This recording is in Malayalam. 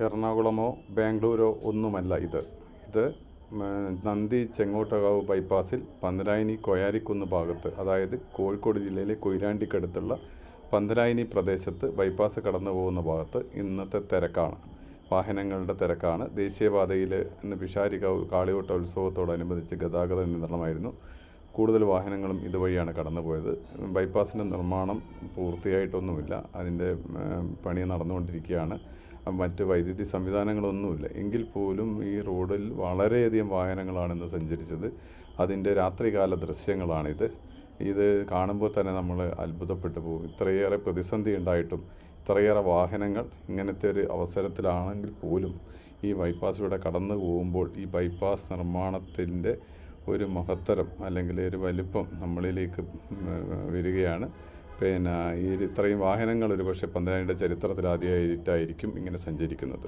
എറണാകുളമോ ബാംഗ്ലൂരോ ഒന്നുമല്ല ഇത്. ഇത് നന്ദി ചെങ്ങോട്ടകാവ് ബൈപ്പാസിൽ പന്തലായനി കൊയാരിക്കുന്ന് ഭാഗത്ത് അതായത് കോഴിക്കോട് ജില്ലയിലെ കൊയിലാണ്ടിക്കടുത്തുള്ള പന്തലായനി പ്രദേശത്ത് ബൈപ്പാസ് കടന്നു പോകുന്ന ഭാഗത്ത് ഇന്നത്തെ തിരക്കാണ്. വാഹനങ്ങളുടെ തിരക്കാണ്. ദേശീയപാതയിൽ ഇന്ന് പിഷാരിക്കാവ് കാളിയോട്ട ഉത്സവത്തോടനുബന്ധിച്ച് ഗതാഗത നിയന്ത്രണമായിരുന്നു. കൂടുതൽ വാഹനങ്ങളും ഇതുവഴിയാണ് കടന്നുപോയത്. ബൈപ്പാസിന്റെ നിർമ്മാണം പൂർത്തിയായിട്ടൊന്നുമില്ല. അതിന്റെ പണി നടന്നുകൊണ്ടിരിക്കുകയാണ്. മറ്റ് വൈദ്യുതി സംവിധാനങ്ങളൊന്നുമില്ല. എങ്കിൽ പോലും ഈ റോഡിൽ വളരെയധികം വാഹനങ്ങളാണ് ഇന്ന് സഞ്ചരിച്ചത്. അതിന്റെ രാത്രികാല ദൃശ്യങ്ങളാണിത്. ഇത് കാണുമ്പോൾ തന്നെ നമ്മൾ അത്ഭുതപ്പെട്ടു പോകും. ഇത്രയേറെ പ്രതിസന്ധി ഉണ്ടായിട്ടും ഇത്രയേറെ വാഹനങ്ങൾ ഇങ്ങനത്തെ ഒരു അവസരത്തിലാണെങ്കിൽ പോലും ഈ ബൈപ്പാസിലൂടെ കടന്നു പോകുമ്പോൾ ഈ ബൈപ്പാസ് നിർമ്മാണത്തിന്റെ ഒരു മഹത്തരം അല്ലെങ്കിൽ ഒരു വലിപ്പം നമ്മളിലേക്ക് വരികയാണ്. പിന്നെ ഈ ഇത്രയും വാഹനങ്ങൾ ഒരു പക്ഷേ പന്തനാടിന്റെ ചരിത്രത്തിൽ ആദ്യമായിട്ടായിരിക്കും ഇങ്ങനെ സഞ്ചരിക്കുന്നത്.